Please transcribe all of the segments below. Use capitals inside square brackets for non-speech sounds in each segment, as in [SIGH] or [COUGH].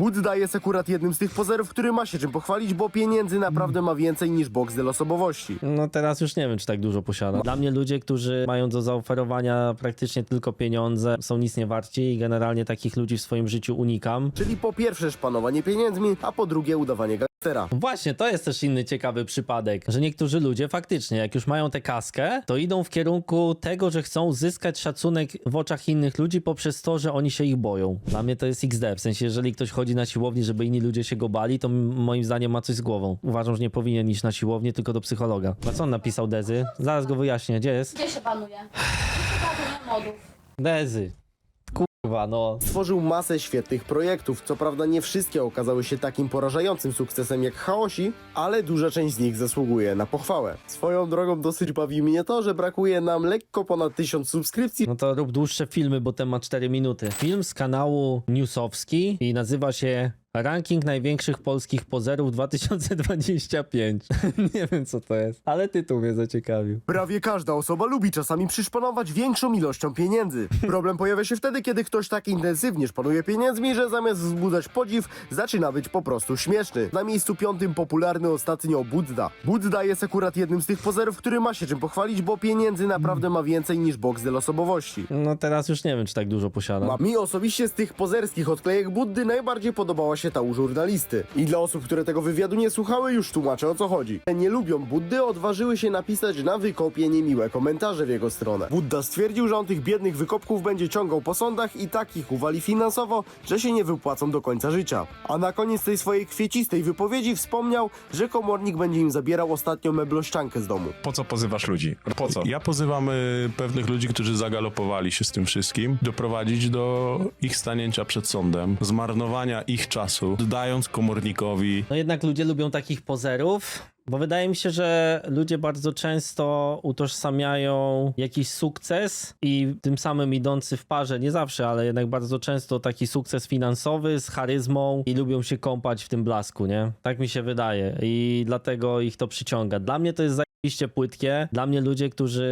Budda jest akurat jednym z tych pozerów, który ma się czym pochwalić, bo pieniędzy naprawdę ma więcej niż Boxdel osobowości. No teraz już nie wiem, czy tak dużo posiada. Dla mnie ludzie, którzy mają do zaoferowania praktycznie tylko pieniądze, są nic nie warci i generalnie takich ludzi w swoim życiu unikam. Czyli po pierwsze szpanowanie pieniędzmi, a po drugie udawanie Właśnie, to jest też inny ciekawy przypadek, że niektórzy ludzie faktycznie, jak już mają tę kaskę, to idą w kierunku tego, że chcą zyskać szacunek w oczach innych ludzi poprzez to, że oni się ich boją. Dla mnie to jest XD, w sensie jeżeli ktoś chodzi na siłowni, żeby inni ludzie się go bali, to moim zdaniem ma coś z głową. Uważam, że nie powinien iść na siłownię, tylko do psychologa. A co on napisał Dezy? Zaraz go wyjaśnię, gdzie jest? Gdzie się panuje? Gdzie się panuje modów? Dezy. Kurwa, no. Stworzył masę świetnych projektów, co prawda nie wszystkie okazały się takim porażającym sukcesem jak Chaosi, ale duża część z nich zasługuje na pochwałę. Swoją drogą dosyć bawi mnie to, że brakuje nam lekko ponad 1000 subskrypcji, No to rób dłuższe filmy, bo ten ma 4 minuty. Film z kanału Newsowski i nazywa się Ranking największych polskich pozerów 2025. [LAUGHS] Nie wiem co to jest, ale tytuł mnie zaciekawił. Prawie każda osoba lubi czasami przyszpanować większą ilością pieniędzy. Problem pojawia się wtedy, kiedy ktoś tak intensywnie szpanuje pieniędzmi, że zamiast wzbudzać podziw, zaczyna być po prostu śmieszny. Na miejscu piątym popularny ostatnio Budda. Budda jest akurat jednym z tych pozerów, który ma się czym pochwalić, bo pieniędzy naprawdę ma więcej niż Boxdel osobowości. No teraz już nie wiem, czy tak dużo posiada. Ma- Mi osobiście z tych pozerskich odklejek Buddy najbardziej podobała się ta u żurnalisty. I dla osób, które tego wywiadu nie słuchały, już tłumaczę o co chodzi. Nie lubią Buddy, odważyły się napisać na wykopie niemiłe komentarze w jego stronę. Budda stwierdził, że on tych biednych wykopków będzie ciągał po sądach i takich uwali finansowo, że się nie wypłacą do końca życia. A na koniec tej swojej kwiecistej wypowiedzi wspomniał, że komornik będzie im zabierał ostatnią mebloszczankę z domu. Po co pozywasz ludzi? Po co? Ja pozywam y, pewnych ludzi, którzy zagalopowali się z tym wszystkim, doprowadzić do ich stanięcia przed sądem, zmarnowania ich czasu, dając komornikowi No jednak ludzie lubią takich pozerów, bo wydaje mi się, że ludzie bardzo często utożsamiają jakiś sukces i tym samym idący w parze, nie zawsze, ale jednak bardzo często taki sukces finansowy z charyzmą i lubią się kąpać w tym blasku, nie? Tak mi się wydaje i dlatego ich to przyciąga. Dla mnie to jest zajebiście płytkie. Dla mnie ludzie, którzy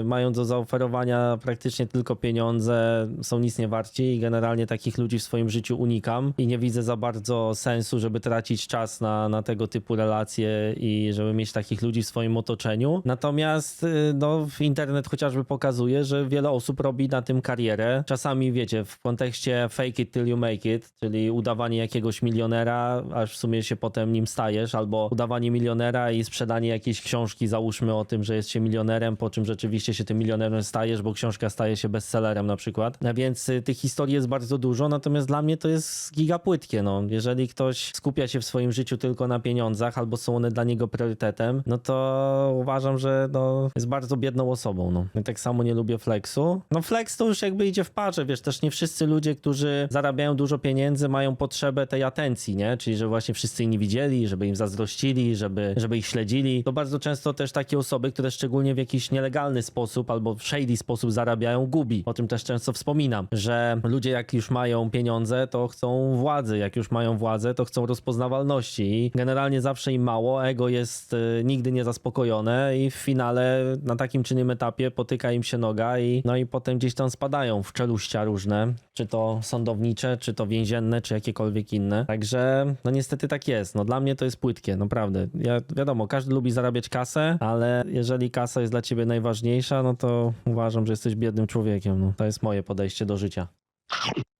y, mają do zaoferowania praktycznie tylko pieniądze, są nic nie warci i generalnie takich ludzi w swoim życiu unikam i nie widzę za bardzo sensu, żeby tracić czas na, na tego typu relacje i żeby mieć takich ludzi w swoim otoczeniu. Natomiast y, no, internet chociażby pokazuje, że wiele osób robi na tym karierę. Czasami wiecie, w kontekście fake it till you make it, czyli udawanie jakiegoś milionera, aż w sumie się potem nim stajesz, albo udawanie milionera i sprzedanie jakiejś książki, załóżmy o tym, że jest się milionerem, po czym rzeczywiście się tym milionerem stajesz, bo książka staje się bestsellerem na przykład. Więc y, tych historii jest bardzo dużo, natomiast dla mnie to jest giga płytkie. No. Jeżeli ktoś skupia się w swoim życiu tylko na pieniądzach, albo są one dla niego priorytetem, no to uważam, że no, jest bardzo biedną osobą. No. Ja tak samo nie lubię flexu. No flex to już jakby idzie w parze, wiesz, też nie wszyscy ludzie, którzy zarabiają dużo pieniędzy, mają potrzebę tej atencji, nie? Czyli, że właśnie wszyscy inni widzieli, żeby im zazdrościli, żeby, żeby ich śledzili. To bardzo często też takie osoby, które szczególnie w jakiś nielegalny sposób albo w shady sposób zarabiają, gubi. O tym też często wspominam, że ludzie jak już mają pieniądze, to chcą władzy. Jak już mają władzę, to chcą rozpoznawalności i generalnie zawsze im mało, ego jest y, nigdy nie zaspokojone i w finale na takim czy innym etapie potyka im się noga i no i potem gdzieś tam spadają w czeluścia różne, czy to sądownicze, czy to więzienne, czy jakiekolwiek inne. Także no niestety tak jest. No dla mnie to jest płytkie, naprawdę. Ja, wiadomo, każdy lubi zarabiać kasę, ale jeżeli kasa jest dla ciebie najważniejsza, no to uważam, że jesteś biednym człowiekiem. No, to jest moje podejście do życia.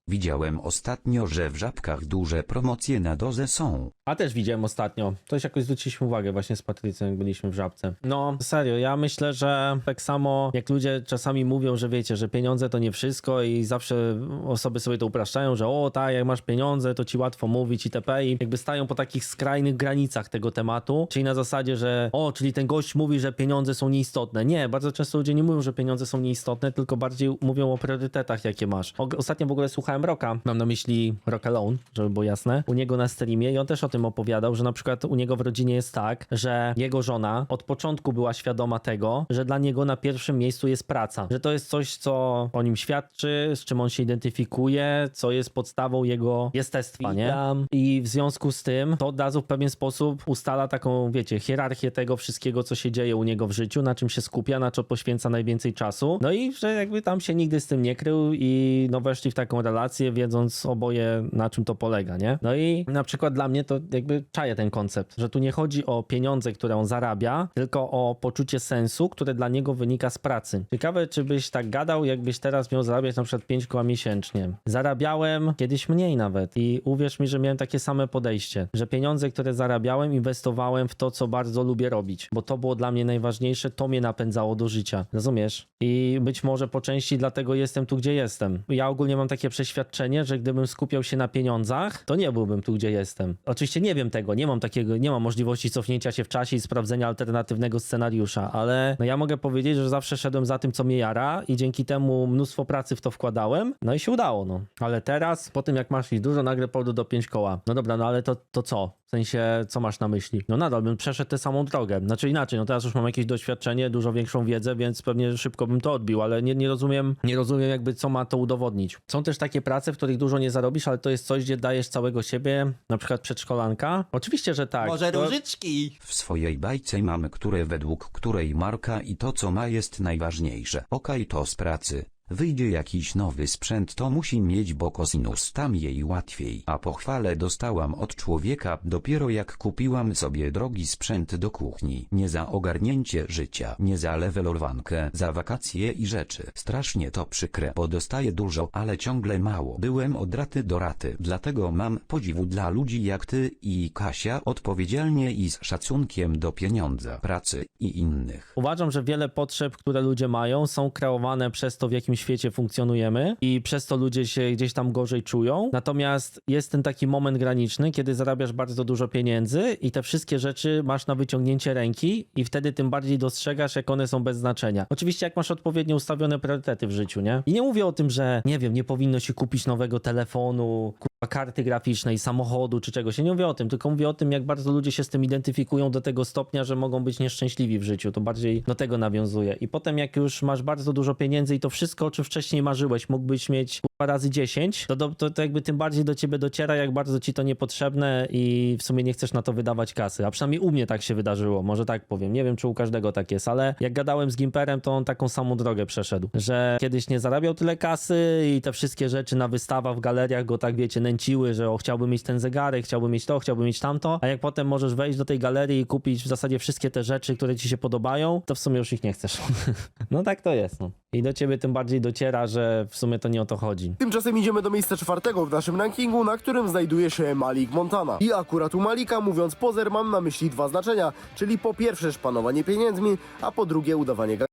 Widziałem ostatnio, że w żabkach duże promocje na dozę są. A też widziałem ostatnio. Coś jakoś zwróciliśmy uwagę właśnie z Patrycją, jak byliśmy w żabce. No, serio, ja myślę, że tak samo jak ludzie czasami mówią, że wiecie, że pieniądze to nie wszystko i zawsze osoby sobie to upraszczają, że o tak, jak masz pieniądze, to ci łatwo mówić itp. I jakby stają po takich skrajnych granicach tego tematu, czyli na zasadzie, że o, czyli ten gość mówi, że pieniądze są nieistotne. Nie, bardzo często ludzie nie mówią, że pieniądze są nieistotne, tylko bardziej mówią o priorytetach, jakie masz. Ostatnio w ogóle słuchałem Roka, mam na myśli Rock Alone, żeby było jasne, u niego na streamie i on też o tym tym opowiadał, że na przykład u niego w rodzinie jest tak, że jego żona od początku była świadoma tego, że dla niego na pierwszym miejscu jest praca. Że to jest coś, co o nim świadczy, z czym on się identyfikuje, co jest podstawą jego jestestwa, nie? I w związku z tym to od razu w pewien sposób ustala taką, wiecie, hierarchię tego wszystkiego, co się dzieje u niego w życiu, na czym się skupia, na co poświęca najwięcej czasu. No i że jakby tam się nigdy z tym nie krył i no weszli w taką relację, wiedząc oboje na czym to polega, nie? No i na przykład dla mnie to jakby czaję ten koncept, że tu nie chodzi o pieniądze, które on zarabia, tylko o poczucie sensu, które dla niego wynika z pracy. Ciekawe, czy byś tak gadał, jakbyś teraz miał zarabiać na przykład 5 koła miesięcznie. Zarabiałem kiedyś mniej nawet i uwierz mi, że miałem takie same podejście, że pieniądze, które zarabiałem, inwestowałem w to, co bardzo lubię robić, bo to było dla mnie najważniejsze, to mnie napędzało do życia. Rozumiesz? I być może po części dlatego jestem tu, gdzie jestem. Ja ogólnie mam takie przeświadczenie, że gdybym skupiał się na pieniądzach, to nie byłbym tu, gdzie jestem. Oczywiście nie wiem tego, nie mam takiego, nie mam możliwości cofnięcia się w czasie i sprawdzenia alternatywnego scenariusza, ale no ja mogę powiedzieć, że zawsze szedłem za tym, co mnie jara i dzięki temu mnóstwo pracy w to wkładałem, no i się udało, no. Ale teraz, po tym jak masz ich dużo, nagle powrót do 5 koła. No dobra, no ale to, to co? W sensie, co masz na myśli? No nadal bym przeszedł tę samą drogę. Znaczy inaczej, no teraz już mam jakieś doświadczenie, dużo większą wiedzę, więc pewnie szybko bym to odbił, ale nie, nie rozumiem, nie rozumiem jakby co ma to udowodnić. Są też takie prace, w których dużo nie zarobisz, ale to jest coś, gdzie dajesz całego siebie, na przykład przedszkolanka. Oczywiście, że tak. Może To- różyczki? W swojej bajce mamy, które według której marka i to co ma jest najważniejsze. Okej to z pracy. Wyjdzie jakiś nowy sprzęt to musi mieć bo kosinus tam jej łatwiej. A pochwalę dostałam od człowieka dopiero jak kupiłam sobie drogi sprzęt do kuchni. Nie za ogarnięcie życia, nie za levelowankę, za wakacje i rzeczy. Strasznie to przykre, bo dostaję dużo, ale ciągle mało. Byłem od raty do raty. Dlatego mam podziwu dla ludzi jak ty i Kasia odpowiedzialnie i z szacunkiem do pieniądza, pracy i innych. Uważam, że wiele potrzeb, które ludzie mają, są kreowane przez to, w jakim świecie funkcjonujemy i przez to ludzie się gdzieś tam gorzej czują. Natomiast jest ten taki moment graniczny, kiedy zarabiasz bardzo dużo pieniędzy i te wszystkie rzeczy masz na wyciągnięcie ręki i wtedy tym bardziej dostrzegasz, jak one są bez znaczenia. Oczywiście, jak masz odpowiednio ustawione priorytety w życiu, nie? I nie mówię o tym, że nie wiem, nie powinno się kupić nowego telefonu, karty graficznej, samochodu czy czegoś. Ja nie mówię o tym, tylko mówię o tym, jak bardzo ludzie się z tym identyfikują do tego stopnia, że mogą być nieszczęśliwi w życiu. To bardziej do tego nawiązuje. I potem, jak już masz bardzo dużo pieniędzy i to wszystko, o czym wcześniej marzyłeś, mógłbyś mieć razy 10, to, do, to, to jakby tym bardziej do ciebie dociera, jak bardzo ci to niepotrzebne i w sumie nie chcesz na to wydawać kasy. A przynajmniej u mnie tak się wydarzyło, może tak powiem. Nie wiem, czy u każdego tak jest, ale jak gadałem z Gimperem, to on taką samą drogę przeszedł, że kiedyś nie zarabiał tyle kasy i te wszystkie rzeczy na wystawach w galeriach go tak, wiecie, nęciły, że o, chciałby mieć ten zegarek, chciałby mieć to, chciałby mieć tamto, a jak potem możesz wejść do tej galerii i kupić w zasadzie wszystkie te rzeczy, które ci się podobają, to w sumie już ich nie chcesz. [LAUGHS] no tak to jest, no. I do ciebie tym bardziej dociera, że w sumie to nie o to chodzi. Tymczasem idziemy do miejsca czwartego w naszym rankingu, na którym znajduje się Malik Montana. I akurat u Malika, mówiąc pozer, mam na myśli dwa znaczenia, czyli po pierwsze szpanowanie pieniędzmi, a po drugie udawanie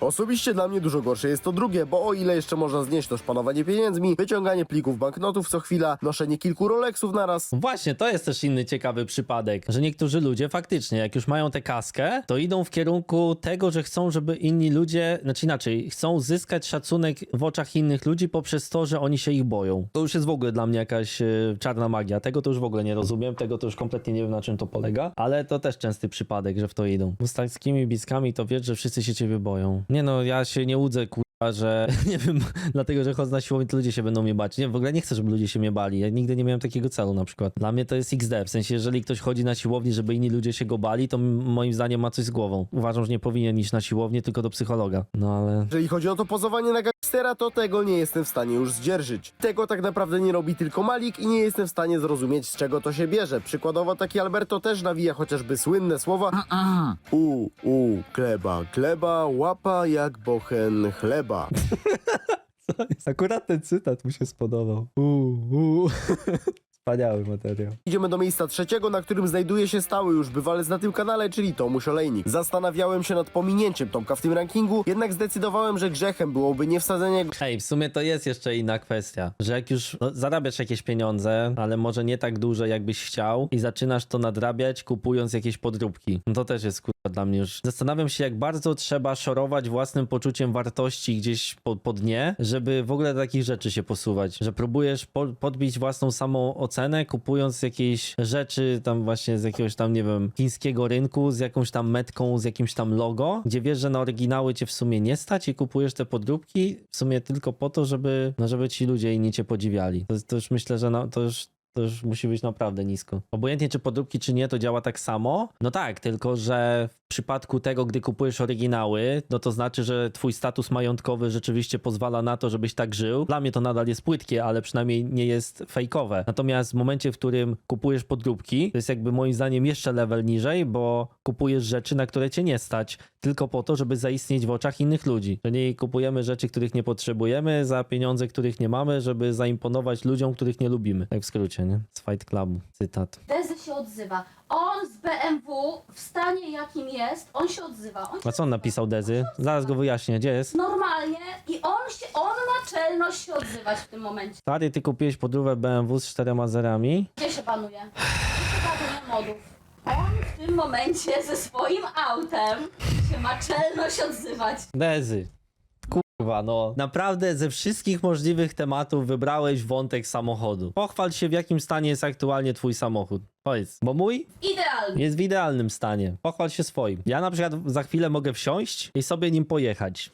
Osobiście dla mnie dużo gorsze jest to drugie, bo o ile jeszcze można znieść to szpanowanie pieniędzmi, wyciąganie plików banknotów co chwila, noszenie kilku Rolexów naraz, Właśnie, to jest też inny ciekawy przypadek, że niektórzy ludzie faktycznie, jak już mają tę kaskę, to idą w kierunku tego, że chcą, żeby inni ludzie, znaczy inaczej, chcą zyskać szacunek w oczach innych ludzi poprzez to, że oni się ich boją. To już jest w ogóle dla mnie jakaś e, czarna magia. Tego to już w ogóle nie rozumiem, tego to już kompletnie nie wiem, na czym to polega, ale to też częsty przypadek, że w to idą. Z takimi bliskami to wiesz, że wszyscy się ciebie boją. Nie no, ja się nie łudzę, ku że [LAUGHS] nie wiem, dlatego, że chodzę na siłownię, to ludzie się będą mnie bać. Nie, w ogóle nie chcę, żeby ludzie się mnie bali. Ja nigdy nie miałem takiego celu na przykład. Dla mnie to jest XD, w sensie, jeżeli ktoś chodzi na siłownię, żeby inni ludzie się go bali, to moim zdaniem ma coś z głową. Uważam, że nie powinien iść na siłownię, tylko do psychologa. No ale... Jeżeli chodzi o to pozowanie na gangstera, to tego nie jestem w stanie już zdzierżyć. Tego tak naprawdę nie robi tylko Malik i nie jestem w stanie zrozumieć, z czego to się bierze. Przykładowo taki Alberto też nawija chociażby słynne słowa U, u, kleba, kleba, łapa jak bochen chleba. [LAUGHS] Akurat ten cytat mu się spodobał. Uuu, uuu. Wspaniały materiał. Idziemy do miejsca trzeciego, na którym znajduje się stały już bywalec na tym kanale, czyli Tomuś Olejnik. Zastanawiałem się nad pominięciem Tomka w tym rankingu, jednak zdecydowałem, że grzechem byłoby nie wsadzenie Hej, w sumie to jest jeszcze inna kwestia, że jak już no, zarabiasz jakieś pieniądze, ale może nie tak duże, jakbyś chciał i zaczynasz to nadrabiać, kupując jakieś podróbki. No to też jest kurwa dla mnie już. Zastanawiam się, jak bardzo trzeba szorować własnym poczuciem wartości gdzieś po, po dnie, żeby w ogóle do takich rzeczy się posuwać, że próbujesz po, podbić własną samą cenę, kupując jakieś rzeczy tam właśnie z jakiegoś tam, nie wiem, chińskiego rynku, z jakąś tam metką, z jakimś tam logo, gdzie wiesz, że na oryginały cię w sumie nie stać i kupujesz te podróbki w sumie tylko po to, żeby, no żeby ci ludzie inni cię podziwiali. To, to już myślę, że no, to już to już musi być naprawdę nisko. Obojętnie czy podróbki, czy nie, to działa tak samo. No tak, tylko że przypadku tego, gdy kupujesz oryginały, no to znaczy, że twój status majątkowy rzeczywiście pozwala na to, żebyś tak żył. Dla mnie to nadal jest płytkie, ale przynajmniej nie jest fejkowe. Natomiast w momencie, w którym kupujesz podróbki, to jest jakby moim zdaniem jeszcze level niżej, bo kupujesz rzeczy, na które cię nie stać, tylko po to, żeby zaistnieć w oczach innych ludzi. Czyli kupujemy rzeczy, których nie potrzebujemy, za pieniądze, których nie mamy, żeby zaimponować ludziom, których nie lubimy. Tak w skrócie, nie? Z Fight Clubu. Cytat. Dezy się odzywa. On z BMW w stanie jakim jest, on się odzywa. On się A co on napisał Dezy? Zaraz go wyjaśnię, gdzie jest? normalnie i on się, on ma czelność się odzywać w tym momencie. Stary, ty kupiłeś podróbę BMW z czterema zerami? Gdzie się panuje? Gdzie się panuje modów? On w tym momencie ze swoim autem się ma czelność odzywać. Dezy. Kurwa, no. Naprawdę ze wszystkich możliwych tematów wybrałeś wątek samochodu. Pochwal się, w jakim stanie jest aktualnie twój samochód. Powiedz, bo mój Idealnie. jest w idealnym stanie. Pochwal się swoim. Ja na przykład za chwilę mogę wsiąść i sobie nim pojechać.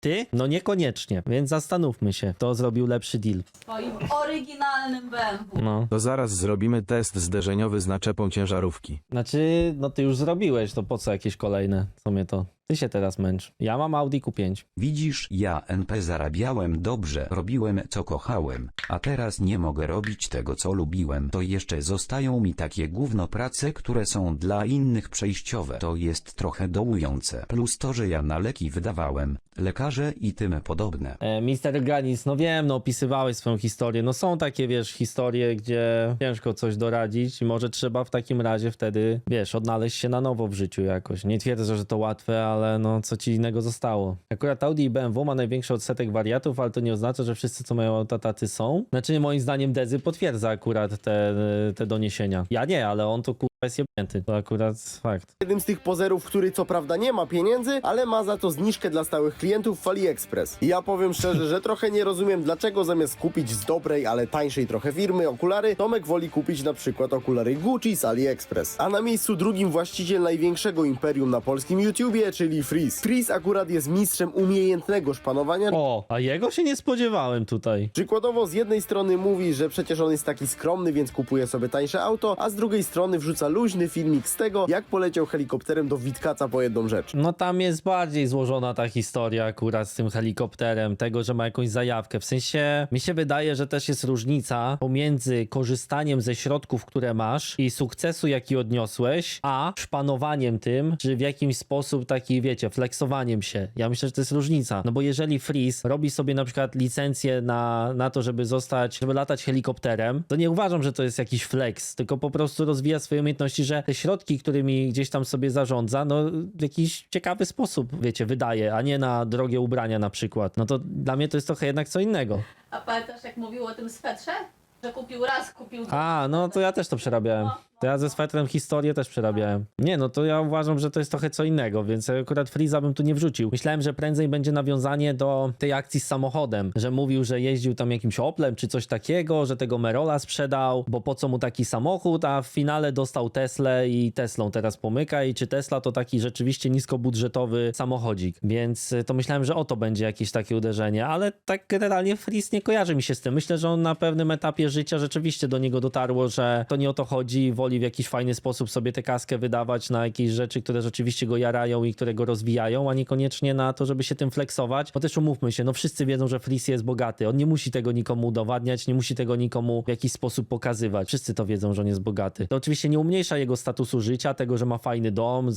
Ty? No niekoniecznie, więc zastanówmy się, kto zrobił lepszy deal. Swoim oryginalnym BMW. No. To zaraz zrobimy test zderzeniowy z naczepą ciężarówki. Znaczy, no ty już zrobiłeś, to po co jakieś kolejne? Co mnie to? Ty się teraz męcz. Ja mam Audi Q5. Widzisz, ja NP zarabiałem dobrze, robiłem co kochałem, a teraz nie mogę robić tego co lubiłem. To jeszcze zostają mi takie gówno prace, które są dla innych przejściowe. To jest trochę dołujące. Plus to, że ja na leki wydawałem, lekarze i tym podobne. E, Mister Granis, no wiem, no opisywałeś swoją historię. No są takie, wiesz, historie, gdzie ciężko coś doradzić i może trzeba w takim razie wtedy, wiesz, odnaleźć się na nowo w życiu jakoś. Nie twierdzę, że to łatwe, ale no co ci innego zostało. Akurat Audi i BMW ma największy odsetek wariatów, ale to nie oznacza, że wszyscy, co mają auta, tacy są. Znaczy, moim zdaniem Dezy potwierdza akurat te, te doniesienia. Ja nie, ale on to jest jebnięty. To akurat fakt. Jednym z tych pozerów, który co prawda nie ma pieniędzy, ale ma za to zniżkę dla stałych klientów w AliExpress. I ja powiem szczerze, że trochę nie rozumiem, dlaczego zamiast kupić z dobrej, ale tańszej trochę firmy okulary, Tomek woli kupić na przykład okulary Gucci z AliExpress. A na miejscu drugim właściciel największego imperium na polskim YouTubie, czyli Freeze. Freeze akurat jest mistrzem umiejętnego szpanowania, O, a jego się nie spodziewałem tutaj. Przykładowo z jednej strony mówi, że przecież on jest taki skromny, więc kupuje sobie tańsze auto, a z drugiej strony wrzuca luźny filmik z tego, jak poleciał helikopterem do Witkaca po jedną rzecz. No tam jest bardziej złożona ta historia akurat z tym helikopterem, tego, że ma jakąś zajawkę. W sensie mi się wydaje, że też jest różnica pomiędzy korzystaniem ze środków, które masz i sukcesu, jaki odniosłeś, a szpanowaniem tym, czy w jakimś sposób taki, wiecie, flexowaniem się. Ja myślę, że to jest różnica. No bo jeżeli Freeze robi sobie na przykład licencję na, na to, żeby zostać, żeby latać helikopterem, to nie uważam, że to jest jakiś flex, tylko po prostu rozwija swoje umiejętności, że te środki, którymi gdzieś tam sobie zarządza, no w jakiś ciekawy sposób, wiecie, wydaje, a nie na drogie ubrania na przykład. No to dla mnie to jest trochę jednak co innego. A pamiętasz jak mówił o tym swetrze? Że kupił raz, kupił dwa. A, no to ja też to przerabiałem. To ja ze swetrem historię też przerabiałem. Nie, no to ja uważam, że to jest trochę co innego, więc akurat Freeza bym tu nie wrzucił. Myślałem, że prędzej będzie nawiązanie do tej akcji z samochodem, że mówił, że jeździł tam jakimś Oplem czy coś takiego, że tego Merola sprzedał, bo po co mu taki samochód, a w finale dostał Teslę i Teslą teraz pomyka i czy Tesla to taki rzeczywiście niskobudżetowy samochodzik. Więc y, to myślałem, że o to będzie jakieś takie uderzenie, ale tak generalnie Freeze nie kojarzy mi się z tym. Myślę, że on na pewnym etapie życia rzeczywiście do niego dotarło, że to nie o to chodzi, woli w jakiś fajny sposób sobie tę kaskę wydawać na jakieś rzeczy, które rzeczywiście go jarają i które go rozwijają, a niekoniecznie na to, żeby się tym flexować. Bo też umówmy się, no wszyscy wiedzą, że Freeze jest bogaty. On nie musi tego nikomu udowadniać, nie musi tego nikomu w jakiś sposób pokazywać. Wszyscy to wiedzą, że on jest bogaty. To oczywiście nie umniejsza jego statusu życia, tego, że ma fajny dom,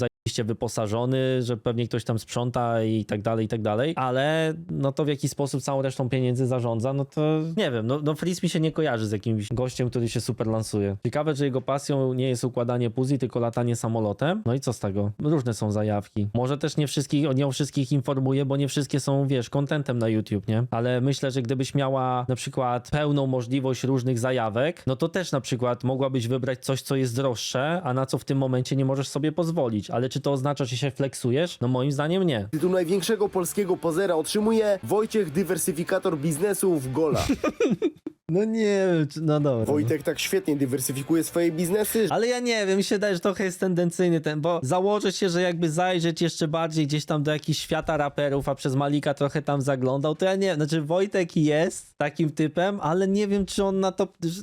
wyposażony, że pewnie ktoś tam sprząta i tak dalej, i tak dalej, ale no to w jaki sposób całą resztą pieniędzy zarządza, no to nie wiem, no, no Freeze mi się nie kojarzy z jakimś gościem, który się super lansuje. Ciekawe, że jego pasją nie jest układanie puzli, tylko latanie samolotem. No i co z tego? Różne są zajawki. Może też nie wszystkich, nie o wszystkich informuję, bo nie wszystkie są, wiesz, kontentem na YouTube, nie? Ale myślę, że gdybyś miała na przykład pełną możliwość różnych zajawek, no to też na przykład mogłabyś wybrać coś, co jest droższe, a na co w tym momencie nie możesz sobie pozwolić. Ale czy to oznacza, że się flexujesz? No moim zdaniem nie. Tytuł największego polskiego pozera otrzymuje Wojciech Dywersyfikator Biznesu w Gola. [LAUGHS] No nie wiem, czy- no dobra. Wojtek tak świetnie dywersyfikuje swoje biznesy, Ale ja nie wiem, mi się wydaje, że trochę jest tendencyjny ten, bo założę się, że jakby zajrzeć jeszcze bardziej gdzieś tam do jakichś świata raperów, a przez Malika trochę tam zaglądał, to ja nie wiem, znaczy Wojtek jest takim typem, ale nie wiem, czy on na top, że-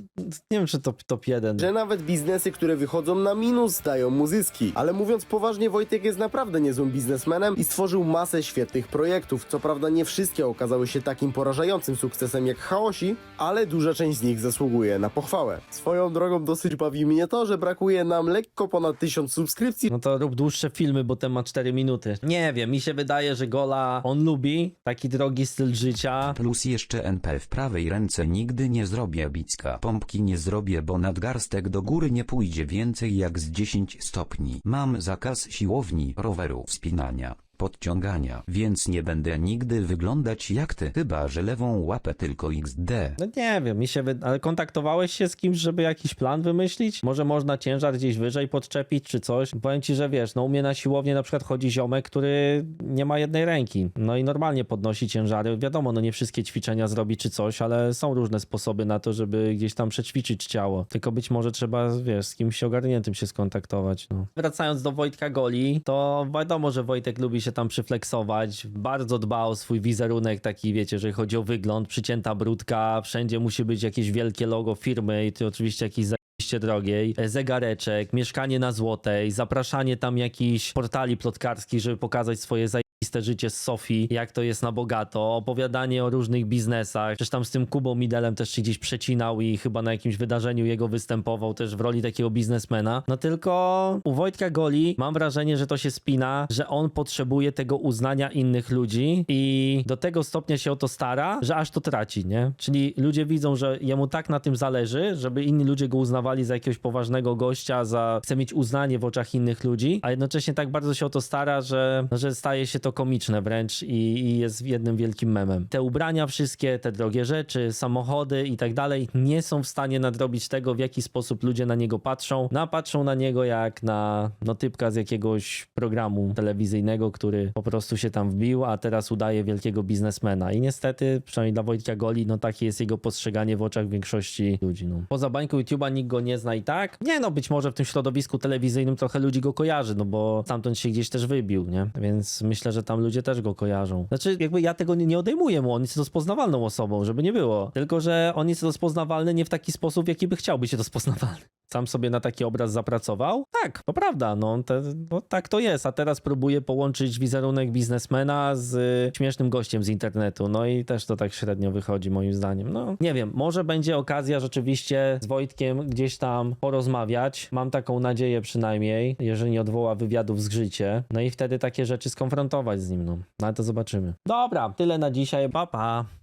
nie wiem, czy top, top 1. że nawet biznesy, które wychodzą na minus, dają mu zyski. Ale mówiąc poważnie, Wojtek jest naprawdę niezłym biznesmenem i stworzył masę świetnych projektów. Co prawda nie wszystkie okazały się takim porażającym sukcesem jak Chaosi, ale duża część z nich zasługuje na pochwałę. Swoją drogą dosyć bawi mnie to, że brakuje nam lekko ponad 1000 subskrypcji, No to rób dłuższe filmy, bo ten ma 4 minuty. Nie wiem, mi się wydaje, że Gola on lubi taki drogi styl życia. Plus jeszcze NP w prawej ręce nigdy nie zrobię bicka. Pompki nie zrobię, bo nadgarstek do góry nie pójdzie więcej jak z 10 stopni. Mam zakaz siłowni, roweru, wspinania, podciągania, więc nie będę nigdy wyglądać jak ty, chyba że lewą łapę tylko XD. No nie wiem, mi się wy... ale kontaktowałeś się z kimś, żeby jakiś plan wymyślić? Może można ciężar gdzieś wyżej podczepić czy coś? Powiem ci, że wiesz, no u mnie na siłownię na przykład chodzi ziomek, który nie ma jednej ręki. No i normalnie podnosi ciężary. Wiadomo, no nie wszystkie ćwiczenia zrobi czy coś, ale są różne sposoby na to, żeby gdzieś tam przećwiczyć ciało. Tylko być może trzeba, wiesz, z kimś ogarniętym się skontaktować, no. Wracając do Wojtka Goli, to wiadomo, że Wojtek lubi się tam przyfleksować. Bardzo dba o swój wizerunek taki, wiecie, jeżeli chodzi o wygląd, przycięta brudka, wszędzie musi być jakieś wielkie logo firmy i to oczywiście jakiś zajebiście drogiej, e, zegareczek, mieszkanie na Złotej, zapraszanie tam jakichś portali plotkarskich, żeby pokazać swoje zajebiste życie z Sofii, jak to jest na bogato, opowiadanie o różnych biznesach, przecież tam z tym Kubą Midelem też się gdzieś przecinał i chyba na jakimś wydarzeniu jego występował też w roli takiego biznesmena, no tylko u Wojtka Goli mam wrażenie, że to się spina, że on potrzebuje tego uznania innych ludzi i do tego stopnia się o to stara, że aż to traci, nie? Czyli ludzie widzą, że jemu tak na tym zależy, żeby inni ludzie go uznawali za jakiegoś poważnego gościa, za chce mieć uznanie w oczach innych ludzi, a jednocześnie tak bardzo się o to stara, że, że staje się to komiczne wręcz i, i jest jednym wielkim memem. Te ubrania wszystkie, te drogie rzeczy, samochody i tak dalej nie są w stanie nadrobić tego, w jaki sposób ludzie na niego patrzą. No, patrzą na niego jak na no, typka z jakiegoś programu telewizyjnego, który po prostu się tam wbił, a teraz udaje wielkiego biznesmena. I niestety, przynajmniej dla Wojtka Goli, no takie jest jego postrzeganie w oczach większości ludzi. No. Poza bańką YouTube'a nikt go nie zna i tak. Nie no, być może w tym środowisku telewizyjnym trochę ludzi go kojarzy, no bo stamtąd się gdzieś też wybił, nie? Więc myślę, że tam ludzie też go kojarzą. Znaczy, jakby ja tego nie, odejmuję mu, on jest rozpoznawalną osobą, żeby nie było. Tylko, że on jest rozpoznawalny nie w taki sposób, jaki by chciał być rozpoznawalny. Sam sobie na taki obraz zapracował? Tak, to prawda, no, te, no tak to jest, a teraz próbuje połączyć wizerunek biznesmena z y, śmiesznym gościem z internetu, no i też to tak średnio wychodzi moim zdaniem. No, nie wiem, może będzie okazja rzeczywiście z Wojtkiem gdzieś tam porozmawiać, mam taką nadzieję przynajmniej, jeżeli nie odwoła wywiadów z życie, no i wtedy takie rzeczy skonfrontować z nim, no, no ale to zobaczymy. Dobra, tyle na dzisiaj, pa pa.